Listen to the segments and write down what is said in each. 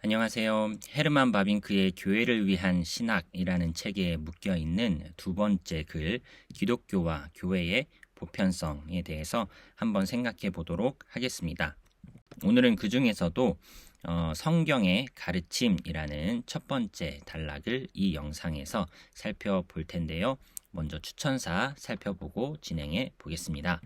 안녕하세요. 헤르만 바빙크의 교회를 위한 신학이라는 책에 묶여 있는 두 번째 글, 기독교와 교회의 보편성에 대해서 한번 생각해 보도록 하겠습니다. 오늘은 그 중에서도 어, 성경의 가르침이라는 첫 번째 단락을 이 영상에서 살펴볼 텐데요. 먼저 추천사 살펴보고 진행해 보겠습니다.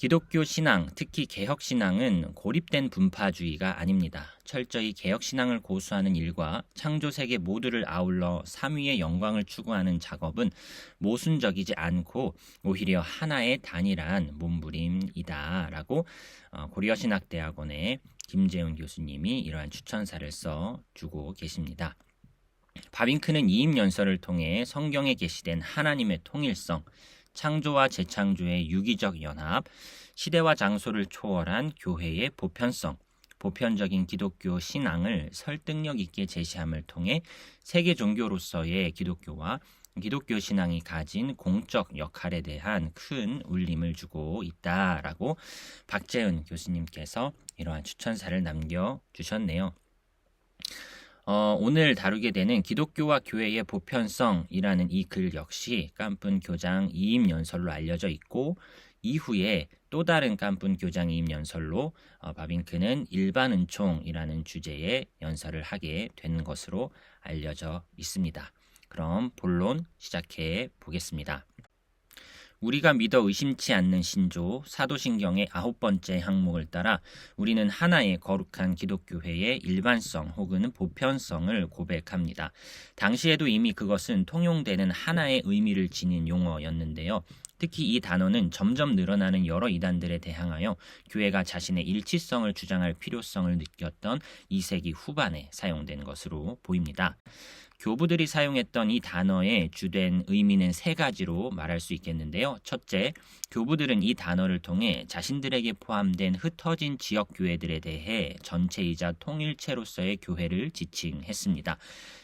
기독교 신앙, 특히 개혁 신앙은 고립된 분파주의가 아닙니다. 철저히 개혁 신앙을 고수하는 일과 창조 세계 모두를 아울러 삼위의 영광을 추구하는 작업은 모순적이지 않고 오히려 하나의 단일한 몸부림이다라고 어, 고려 신학대학원의 김재훈 교수님이 이러한 추천사를 써 주고 계십니다. 바빙크는 이임 연설을 통해 성경에 게시된 하나님의 통일성, 창조와 재창조의 유기적 연합, 시대와 장소를 초월한 교회의 보편성, 보편적인 기독교 신앙을 설득력 있게 제시함을 통해 세계 종교로서의 기독교와 기독교 신앙이 가진 공적 역할에 대한 큰 울림을 주고 있다라고 박재은 교수님께서 이러한 추천사를 남겨 주셨네요. 어, 오늘 다루게 되는 기독교와 교회의 보편성이라는 이 글 역시 깜쁜 교장 이임 연설로 알려져 있고 이후에 또 다른 깜쁜 교장 이임 연설로 어, 바빙크는 일반 은총이라는 주제의 연설을 하게 된 것으로 알려져 있습니다. 그럼 본론 시작해 보겠습니다. 우리가 믿어 의심치 않는 신조 사도신경의 아홉 번째 항목을 따라 우리는 하나의 거룩한 기독교회의 일반성 혹은 보편성을 고백합니다. 당시에도 이미 그것은 통용되는 하나의 의미를 지닌 용어였는데요. 특히 이 단어는 점점 늘어나는 여러 이단들에 대항하여 교회가 자신의 일치성을 주장할 필요성을 느꼈던 2세기 후반에 사용된 것으로 보입니다. 교부들이 사용했던 이 단어의 주된 의미는 세 가지로 말할 수 있겠는데요. 첫째, 교부들은 이 단어를 통해 자신들에게 포함된 흩어진 지역 교회들에 대해 전체이자 통일체로서의 교회를 지칭했습니다.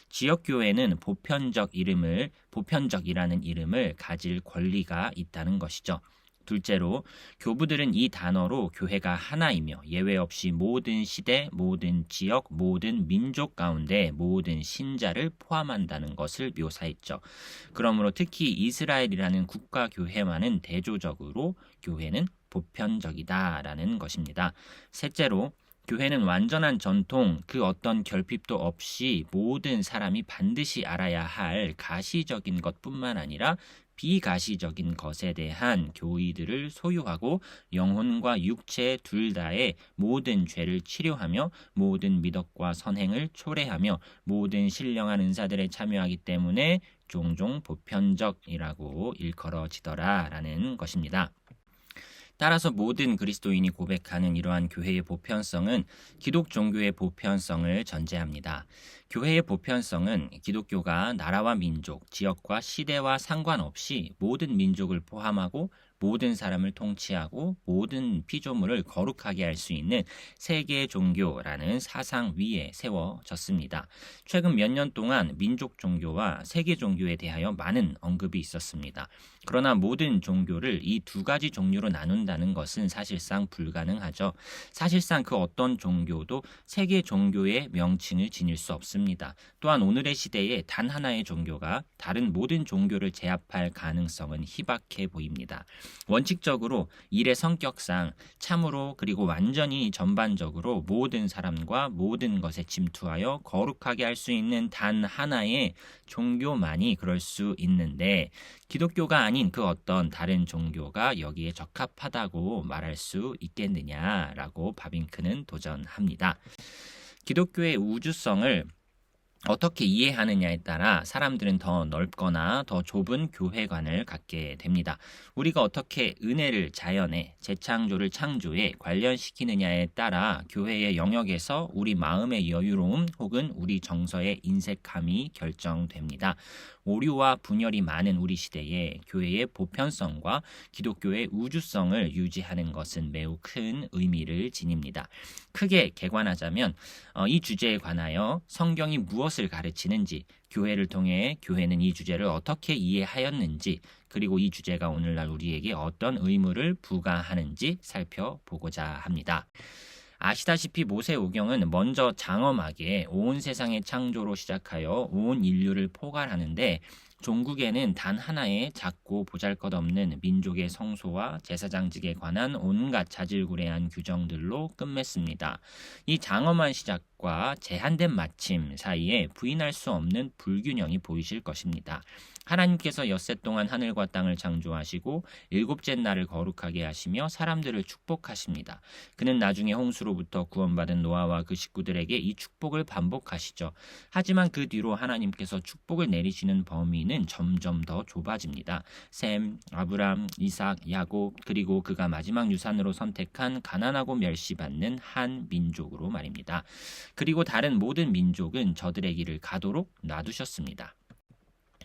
지역 교회는 보편적 이름을 보편적이라는 이름을 가질 권리가 있다는 것이죠. 둘째로 교부들은 이 단어로 교회가 하나이며 예외 없이 모든 시대, 모든 지역, 모든 민족 가운데 모든 신자를 포함한다는 것을 묘사했죠. 그러므로 특히 이스라엘이라는 국가 교회와는 대조적으로 교회는 보편적이다라는 것입니다. 셋째로 교회는 완전한 전통, 그 어떤 결핍도 없이 모든 사람이 반드시 알아야 할 가시적인 것뿐만 아니라 비가시적인 것에 대한 교의들을 소유하고 영혼과 육체 둘 다의 모든 죄를 치료하며 모든 미덕과 선행을 초래하며 모든 신령한 은사들에 참여하기 때문에 종종 보편적이라고 일컬어지더라라는 것입니다. 따라서 모든 그리스도인이 고백하는 이러한 교회의 보편성은 기독 종교의 보편성을 전제합니다. 교회의 보편성은 기독교가 나라와 민족, 지역과 시대와 상관없이 모든 민족을 포함하고 모든 사람을 통치하고 모든 피조물을 거룩하게 할 수 있는 세계 종교라는 사상 위에 세워졌습니다. 최근 몇 년 동안 민족 종교와 세계 종교에 대하여 많은 언급이 있었습니다. 그러나 모든 종교를 이 두 가지 종류로 나눈다는 것은 사실상 불가능하죠. 사실상 그 어떤 종교도 세계 종교의 명칭을 지닐 수 없습니다. 또한 오늘의 시대에 단 하나의 종교가 다른 모든 종교를 제압할 가능성은 희박해 보입니다. 원칙적으로 일의 성격상 참으로 그리고 완전히 전반적으로 모든 사람과 모든 것에 침투하여 거룩하게 할 수 있는 단 하나의 종교만이 그럴 수 있는데 기독교가 아닌 그 어떤 다른 종교가 여기에 적합하다고 말할 수 있겠느냐라고 바빙크는 도전합니다. 기독교의 우주성을 어떻게 이해하느냐에 따라 사람들은 더 넓거나 더 좁은 교회관을 갖게 됩니다. 우리가 어떻게 은혜를 자연에, 재창조를 창조에 관련시키느냐에 따라 교회의 영역에서 우리 마음의 여유로움 혹은 우리 정서의 인색함이 결정됩니다. 오류와 분열이 많은 우리 시대에 교회의 보편성과 기독교의 우주성을 유지하는 것은 매우 큰 의미를 지닙니다. 크게 개관하자면 어, 이 주제에 관하여 성경이 무엇을 가르치는지 교회를 통해 교회는 이 주제를 어떻게 이해하였는지 그리고 이 주제가 오늘날 우리에게 어떤 의무를 부과하는지 살펴보고자 합니다. 아시다시피 모세오경은 먼저 장엄하게 온 세상의 창조로 시작하여 온 인류를 포괄하는데 종국에는 단 하나의 작고 보잘것없는 민족의 성소와 제사장직에 관한 온갖 자질구레한 규정들로 끝맺습니다. 이 장엄한 시작과 제한된 마침 사이에 부인할 수 없는 불균형이 보이실 것입니다. 하나님께서 엿새 동안 하늘과 땅을 창조하시고 일곱째 날을 거룩하게 하시며 사람들을 축복하십니다. 그는 나중에 홍수로부터 구원받은 노아와 그 식구들에게 이 축복을 반복하시죠. 하지만 그 뒤로 하나님께서 축복을 내리시는 범위는 점점 더 좁아집니다. 셈, 아브람, 이삭, 야곱 그리고 그가 마지막 유산으로 선택한 가난하고 멸시받는 한 민족으로 말입니다. 그리고 다른 모든 민족은 저들의 길을 가도록 놔두셨습니다.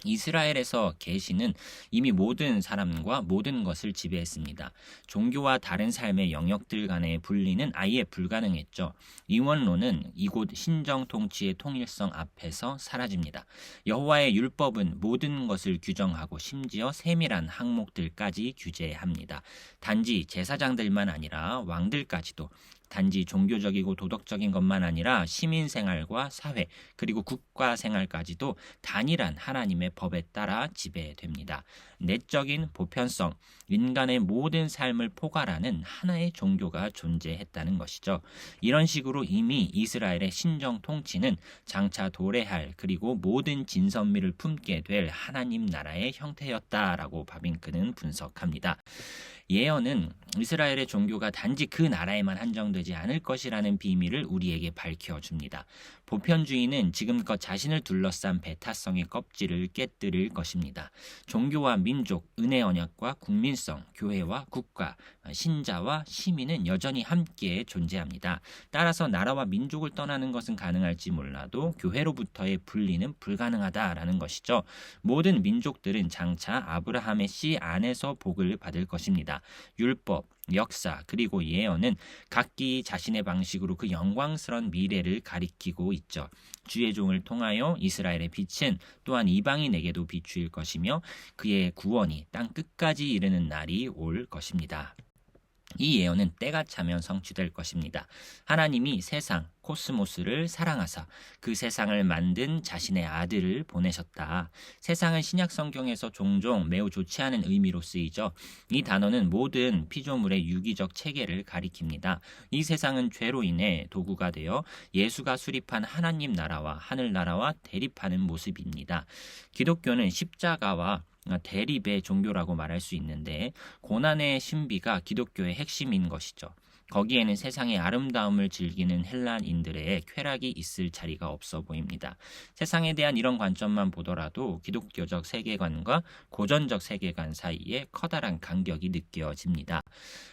이스라엘에서 계시는 이미 모든 사람과 모든 것을 지배했습니다. 종교와 다른 삶의 영역들 간의 분리는 아예 불가능했죠. 이원론은 이곳 신정 통치의 통일성 앞에서 사라집니다. 여호와의 율법은 모든 것을 규정하고 심지어 세밀한 항목들까지 규제합니다. 단지 제사장들만 아니라 왕들까지도 단지 종교적이고 도덕적인 것만 아니라 시민 생활과 사회 그리고 국가 생활까지도 단일한 하나님의 법에 따라 지배됩니다. 내적인 보편성, 인간의 모든 삶을 포괄하는 하나의 종교가 존재했다는 것이죠. 이런 식으로 이미 이스라엘의 신정 통치는 장차 도래할 그리고 모든 진선미를 품게 될 하나님 나라의 형태였다라고 바빙크는 분석합니다. 예언은 이스라엘의 종교가 단지 그 나라에만 한정되지 않을 것이라는 비밀을 우리에게 밝혀줍니다. 보편주의는 지금껏 자신을 둘러싼 배타성의 껍질을 깨뜨릴 것입니다. 종교와 민족, 은혜 언약과 국민성, 교회와 국가, 신자와 시민은 여전히 함께 존재합니다. 따라서 나라와 민족을 떠나는 것은 가능할지 몰라도 교회로부터의 분리는 불가능하다라는 것이죠. 모든 민족들은 장차 아브라함의 씨 안에서 복을 받을 것입니다. 율법, 역사 그리고 예언은 각기 자신의 방식으로 그 영광스러운 미래를 가리키고 있죠. 주의 종을 통하여 이스라엘의 빛은 또한 이방인에게도 비추일 것이며 그의 구원이 땅 끝까지 이르는 날이 올 것입니다. 이 예언은 때가 차면 성취될 것입니다. 하나님이 세상, 코스모스를 사랑하사 그 세상을 만든 자신의 아들을 보내셨다. 세상은 신약 성경에서 종종 매우 좋지 않은 의미로 쓰이죠. 이 단어는 모든 피조물의 유기적 체계를 가리킵니다. 이 세상은 죄로 인해 도구가 되어 예수가 수립한 하나님 나라와 하늘 나라와 대립하는 모습입니다. 기독교는 십자가와 대립의 종교라고 말할 수 있는데 고난의 신비가 기독교의 핵심인 것이죠. 거기에는 세상의 아름다움을 즐기는 헬란인들의 쾌락이 있을 자리가 없어 보입니다. 세상에 대한 이런 관점만 보더라도 기독교적 세계관과 고전적 세계관 사이에 커다란 간격이 느껴집니다.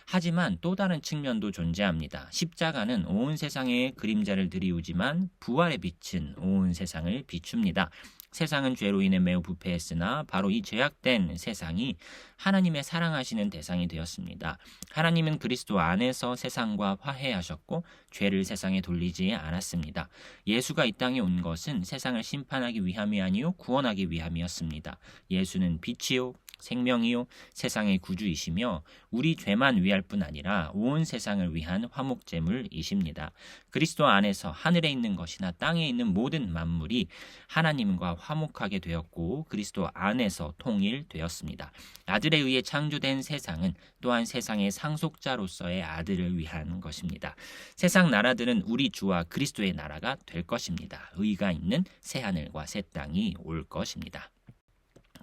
하지만 또 다른 측면도 존재합니다. 십자가는 온 세상에 그림자를 들이우지만 부활의 빛은 온 세상을 비춥니다. 세상은 죄로 인해 매우 부패했으나 바로 이 죄악된 세상이 하나님의 사랑하시는 대상이 되었습니다. 하나님은 그리스도 안에서 세상과 화해하셨고 죄를 세상에 돌리지 않았습니다. 예수가 이 땅에 온 것은 세상을 심판하기 위함이 아니요 구원하기 위함이었습니다. 예수는 빛이요 생명이요 세상의 구주이시며 우리 죄만 위할 뿐 아니라 온 세상을 위한 화목제물이십니다. 그리스도 안에서 하늘에 있는 것이나 땅에 있는 모든 만물이 하나님과 화목하게 되었고 그리스도 안에서 통일되었습니다. 아들에 의해 창조된 세상은 또한 세상의 상속자로서의 아들을 위한 것입니다. 세상 나라들은 우리 주와 그리스도의 나라가 될 것입니다. 의가 있는 새 하늘과 새 땅이 올 것입니다.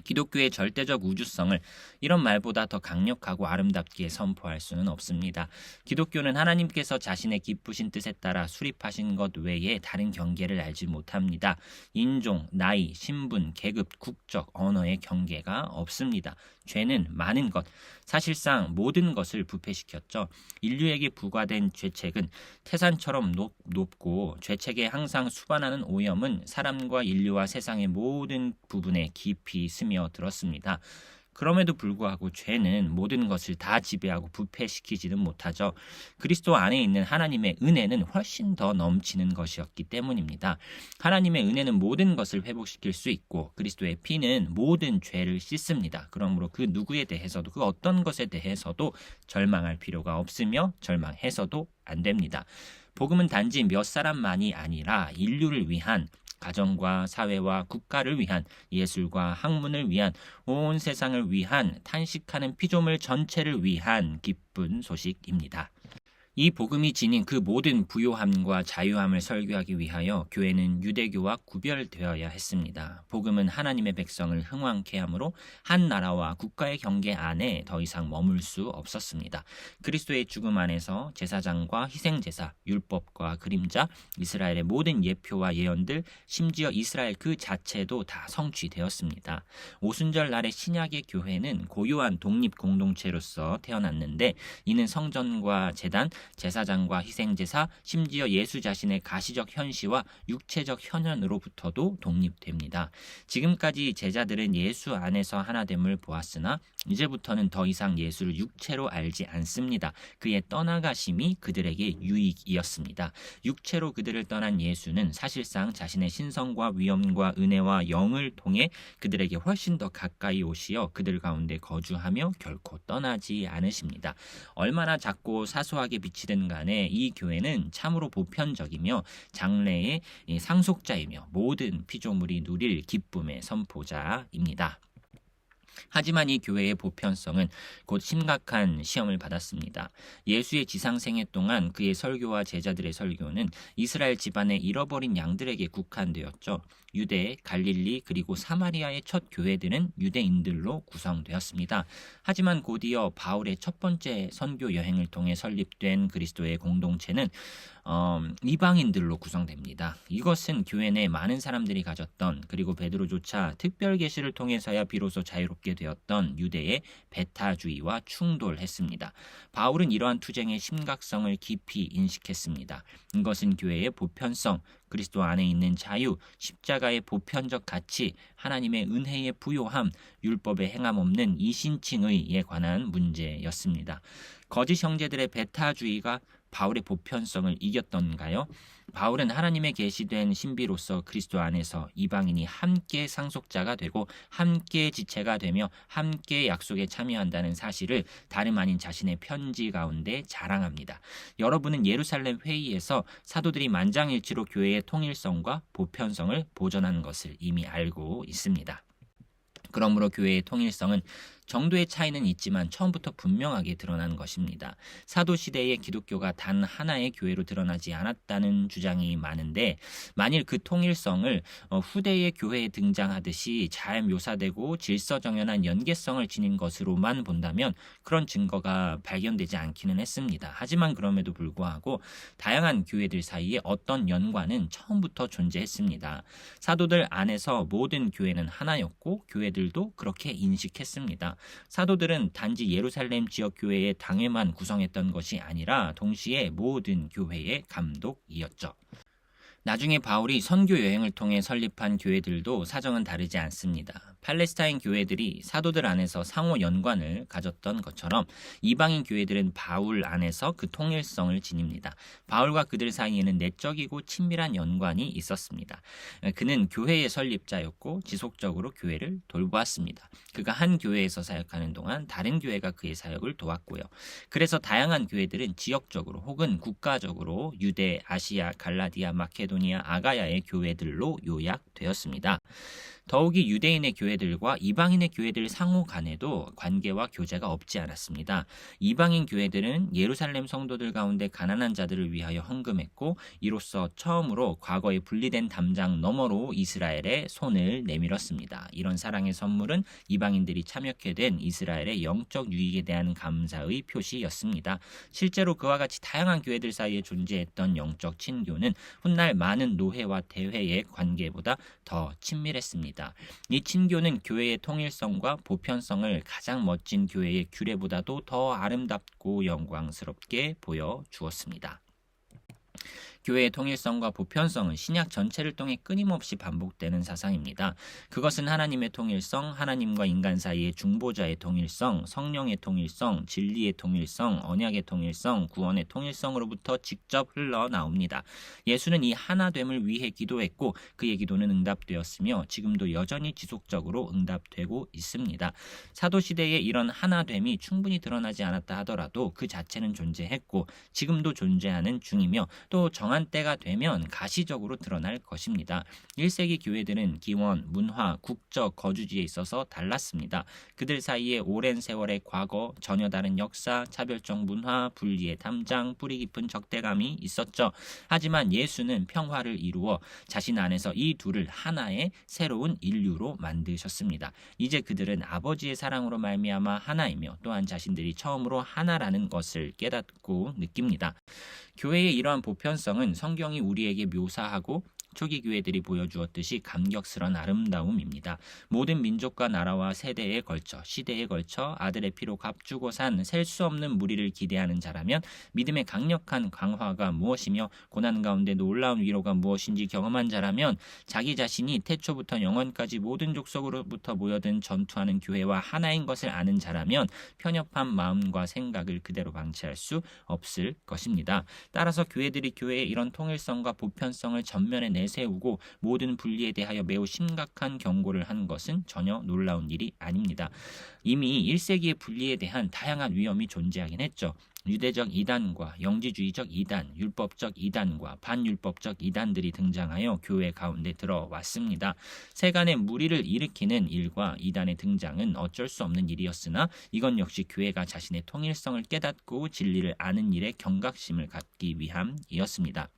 기독교의 절대적 우주성을 이런 말보다 더 강력하고 아름답게 선포할 수는 없습니다. 기독교는 하나님께서 자신의 기쁘신 뜻에 따라 수립하신 것 외에 다른 경계를 알지 못합니다. 인종, 나이, 신분, 계급, 국적, 언어의 경계가 없습니다. 죄는 많은 것, 사실상 모든 것을 부패시켰죠. 인류에게 부과된 죄책은 태산처럼 높, 높고 죄책에 항상 수반하는 오염은 사람과 인류와 세상의 모든 부분에 깊이 스며들었습니다. 그럼에도 불구하고 죄는 모든 것을 다 지배하고 부패시키지는 못하죠. 그리스도 안에 있는 하나님의 은혜는 훨씬 더 넘치는 것이었기 때문입니다. 하나님의 은혜는 모든 것을 회복시킬 수 있고 그리스도의 피는 모든 죄를 씻습니다. 그러므로 그 누구에 대해서도 그 어떤 것에 대해서도 절망할 필요가 없으며 절망해서도 안 됩니다. 복음은 단지 몇 사람만이 아니라 인류를 위한 가정과 사회와 국가를 위한 예술과 학문을 위한 온 세상을 위한 탄식하는 피조물 전체를 위한 기쁜 소식입니다. 이 복음이 지닌 그 모든 부요함과 자유함을 설교하기 위하여 교회는 유대교와 구별되어야 했습니다. 복음은 하나님의 백성을 흥왕케 하므로 한 나라와 국가의 경계 안에 더 이상 머물 수 없었습니다. 그리스도의 죽음 안에서 제사장과 희생제사, 율법과 그림자, 이스라엘의 모든 예표와 예언들, 심지어 이스라엘 그 자체도 다 성취되었습니다. 오순절 날의 신약의 교회는 고요한 독립 공동체로서 태어났는데 이는 성전과 재단, 제사장과 희생제사, 심지어 예수 자신의 가시적 현시와 육체적 현현으로부터도 독립됩니다. 지금까지 제자들은 예수 안에서 하나됨을 보았으나 이제부터는 더 이상 예수를 육체로 알지 않습니다. 그의 떠나가심이 그들에게 유익이었습니다. 육체로 그들을 떠난 예수는 사실상 자신의 신성과 위엄과 은혜와 영을 통해 그들에게 훨씬 더 가까이 오시어 그들 가운데 거주하며 결코 떠나지 않으십니다. 얼마나 작고 사소하게 빛 비치든 간에 이 교회는 참으로 보편적이며 장래의 상속자이며 모든 피조물이 누릴 기쁨의 선포자입니다. 하지만 이 교회의 보편성은 곧 심각한 시험을 받았습니다. 예수의 지상 생애 동안 그의 설교와 제자들의 설교는 이스라엘 집안의 잃어버린 양들에게 국한되었죠. 유대, 갈릴리 그리고 사마리아의 첫 교회들은 유대인들로 구성되었습니다. 하지만 곧이어 바울의 첫 번째 선교 여행을 통해 설립된 그리스도의 공동체는 어, 이방인들로 구성됩니다. 이것은 교회 내 많은 사람들이 가졌던 그리고 베드로조차 특별 계시를 통해서야 비로소 자유롭게 되었던 유대의 베타주의와 충돌했습니다. 바울은 이러한 투쟁의 심각성을 깊이 인식했습니다. 이것은 교회의 보편성, 그리스도 안에 있는 자유, 십자가의 보편적 가치, 하나님의 은혜의 부요함, 율법의 행함 없는 이신칭의에 관한 문제였습니다. 거짓 형제들의 베타주의가 바울의 보편성을 이겼던가요? 바울은 하나님의 계시된 신비로서 그리스도 안에서 이방인이 함께 상속자가 되고 함께 지체가 되며 함께 약속에 참여한다는 사실을 다름 아닌 자신의 편지 가운데 자랑합니다. 여러분은 예루살렘 회의에서 사도들이 만장일치로 교회의 통일성과 보편성을 보존한 것을 이미 알고 있습니다. 그러므로 교회의 통일성은 정도의 차이는 있지만 처음부터 분명하게 드러난 것입니다. 사도 시대의 기독교가 단 하나의 교회로 드러나지 않았다는 주장이 많은데 만일 그 통일성을 어, 후대의 교회에 등장하듯이 잘 묘사되고 질서정연한 연계성을 지닌 것으로만 본다면 그런 증거가 발견되지 않기는 했습니다. 하지만 그럼에도 불구하고 다양한 교회들 사이에 어떤 연관은 처음부터 존재했습니다. 사도들 안에서 모든 교회는 하나였고 교회들도 그렇게 인식했습니다. 사도들은 단지 예루살렘 지역 교회의 당회만 구성했던 것이 아니라 동시에 모든 교회의 감독이었죠. 나중에 바울이 선교 여행을 통해 설립한 교회들도 사정은 다르지 않습니다. 팔레스타인 교회들이 사도들 안에서 상호 연관을 가졌던 것처럼 이방인 교회들은 바울 안에서 그 통일성을 지닙니다. 바울과 그들 사이에는 내적이고 친밀한 연관이 있었습니다. 그는 교회의 설립자였고 지속적으로 교회를 돌보았습니다. 그가 한 교회에서 사역하는 동안 다른 교회가 그의 사역을 도왔고요. 그래서 다양한 교회들은 지역적으로 혹은 국가적으로 유대, 아시아, 갈라디아, 마케도니 아, 아가야의 교회들로 요약되었습니다. 더욱이 유대인의 교회들과 이방인의 교회들 상호 간에도 관계와 교제가 없지 않았습니다. 이방인 교회들은 예루살렘 성도들 가운데 가난한 자들을 위하여 헌금했고 이로써 처음으로 과거에 분리된 담장 너머로 이스라엘의 손을 내밀었습니다. 이런 사랑의 선물은 이방인들이 참여케 된 이스라엘의 영적 유익에 대한 감사의 표시였습니다. 실제로 그와 같이 다양한 교회들 사이에 존재했던 영적 친교는 훗날 많은 노회와 대회의 관계보다 더 친밀했습니다. 있습니다. 이 친교는 교회의 통일성과 보편성을 가장 멋진 교회의 규례보다도 더 아름답고 영광스럽게 보여 주었습니다. 교회의 통일성과 보편성은 신약 전체를 통해 끊임없이 반복되는 사상입니다. 그것은 하나님의 통일성, 하나님과 인간 사이의 중보자의 통일성, 성령의 통일성, 진리의 통일성, 언약의 통일성, 구원의 통일성으로부터 직접 흘러나옵니다. 예수는 이 하나됨을 위해 기도했고 그의 기도는 응답되었으며 지금도 여전히 지속적으로 응답되고 있습니다. 사도 시대에 이런 하나됨이 충분히 드러나지 않았다 하더라도 그 자체는 존재했고 지금도 존재하는 중이며 또 정한 때가 되면 가시적으로 드러날 것입니다. 1세기 교회들은 기원, 문화, 국적, 거주지에 있어서 달랐습니다. 그들 사이에 오랜 세월의 과거, 전혀 다른 역사, 차별적 문화, 분리의 담장, 뿌리 깊은 적대감이 있었죠. 하지만 예수는 평화를 이루어 자신 안에서 이 둘을 하나의 새로운 인류로 만드셨습니다. 이제 그들은 아버지의 사랑으로 말미암아 하나이며 또한 자신들이 처음으로 하나라는 것을 깨닫고 느낍니다. 교회의 이러한 보편성은 성경이 우리에게 묘사하고 초기 교회들이 보여주었듯이 감격스런 아름다움입니다. 모든 민족과 나라와 세대에 걸쳐 시대에 걸쳐 아들의 피로 값주고 산 셀 수 없는 무리를 기대하는 자라면 믿음의 강력한 강화가 무엇이며 고난 가운데 놀라운 위로가 무엇인지 경험한 자라면 자기 자신이 태초부터 영원까지 모든 족속으로부터 모여든 전투하는 교회와 하나인 것을 아는 자라면 편협한 마음과 생각을 그대로 방치할 수 없을 것입니다. 따라서 교회들이 교회의 이런 통일성과 보편성을 전면에 내 세우고 모든 분리에 대하여 매우 심각한 경고를 한 것은 전혀 놀라운 일이 아닙니다. 이미 1세기의 분리에 대한 다양한 위험이 존재하긴 했죠. 유대적 이단과 영지주의적 이단, 율법적 이단과 반율법적 이단들이 등장하여 교회 가운데 들어왔습니다. 세간의 무리를 일으키는 일과 이단의 등장은 어쩔 수 없는 일이었으나 이건 역시 교회가 자신의 통일성을 깨닫고 진리를 아는 일에 경각심을 갖기 위함이었습니다.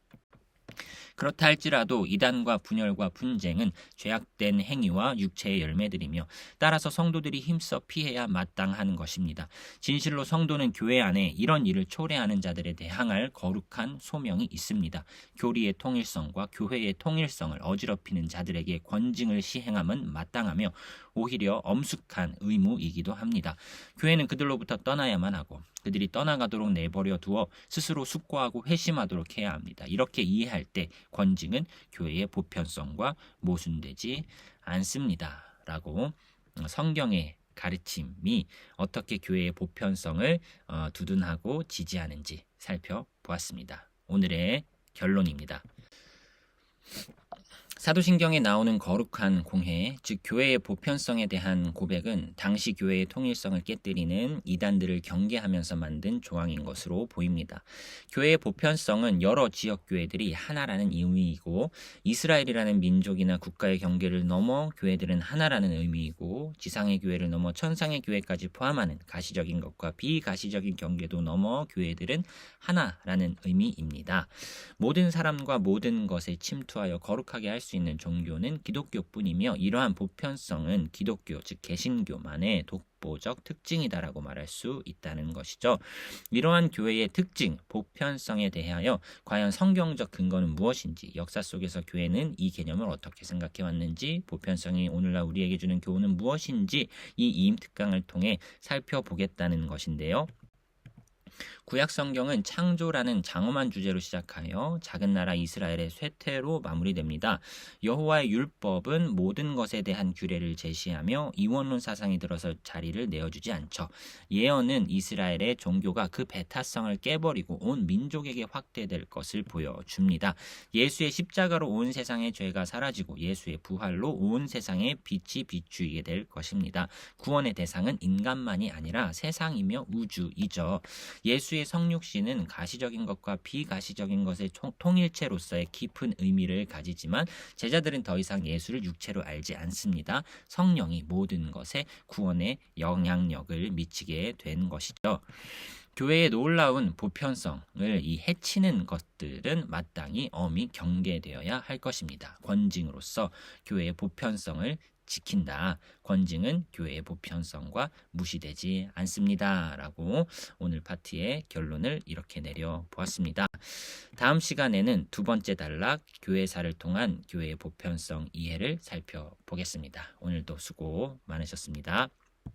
그렇다 할지라도 이단과 분열과 분쟁은 죄악된 행위와 육체의 열매들이며 따라서 성도들이 힘써 피해야 마땅하는 것입니다. 진실로 성도는 교회 안에 이런 일을 초래하는 자들에 대항할 거룩한 소명이 있습니다. 교리의 통일성과 교회의 통일성을 어지럽히는 자들에게 권징을 시행함은 마땅하며 오히려 엄숙한 의무이기도 합니다. 교회는 그들로부터 떠나야만 하고 그들이 떠나가도록 내버려 두어 스스로 숙고하고 회심하도록 해야 합니다. 이렇게 이해할 때 권징은 교회의 보편성과 모순되지 않습니다. 라고 성경의 가르침이 어떻게 교회의 보편성을 어, 두둔하고 지지하는지 살펴보았습니다. 오늘의 결론입니다. 사도신경에 나오는 거룩한 공회, 즉 교회의 보편성에 대한 고백은 당시 교회의 통일성을 깨뜨리는 이단들을 경계하면서 만든 조항인 것으로 보입니다. 교회의 보편성은 여러 지역 교회들이 하나라는 의미이고 이스라엘이라는 민족이나 국가의 경계를 넘어 교회들은 하나라는 의미이고 지상의 교회를 넘어 천상의 교회까지 포함하는 가시적인 것과 비가시적인 경계도 넘어 교회들은 하나라는 의미입니다. 모든 사람과 모든 것에 침투하여 거룩하게 할수 있는 종교는 기독교뿐이며 이러한 보편성은 기독교 즉 개신교만의 독보적 특징이다라고 말할 수 있다는 것이죠. 이러한 교회의 특징, 보편성에 대하여 과연 성경적 근거는 무엇인지, 역사 속에서 교회는 이 개념을 어떻게 생각해 왔는지, 보편성이 오늘날 우리에게 주는 교훈은 무엇인지 이 이임 특강을 통해 살펴보겠다는 것인데요. 구약 성경은 창조라는 장엄한 주제로 시작하여 작은 나라 이스라엘의 쇠퇴로 마무리됩니다. 여호와의 율법은 모든 것에 대한 규례를 제시하며 이원론 사상이 들어서 자리를 내어주지 않죠. 예언은 이스라엘의 종교가 그 배타성을 깨버리고 온 민족에게 확대될 것을 보여줍니다. 예수의 십자가로 온 세상의 죄가 사라지고 예수의 부활로 온 세상의 빛이 비추이게 될 것입니다. 구원의 대상은 인간만이 아니라 세상이며 우주이죠. 예수의 성육신은 가시적인 것과 비가시적인 것의 통일체로서의 깊은 의미를 가지지만 제자들은 더 이상 예수를 육체로 알지 않습니다. 성령이 모든 것에 구원의 영향력을 미치게 된 것이죠. 교회의 놀라운 보편성을 이 해치는 것들은 마땅히 엄히 경계되어야 할 것입니다. 권징으로서 교회의 보편성을 지킨다. 권징은 교회의 보편성과 무시되지 않습니다. 라고 오늘 파티의 결론을 이렇게 내려 보았습니다. 다음 시간에는 두 번째 단락 교회사를 통한 교회의 보편성 이해를 살펴보겠습니다. 오늘도 수고 많으셨습니다.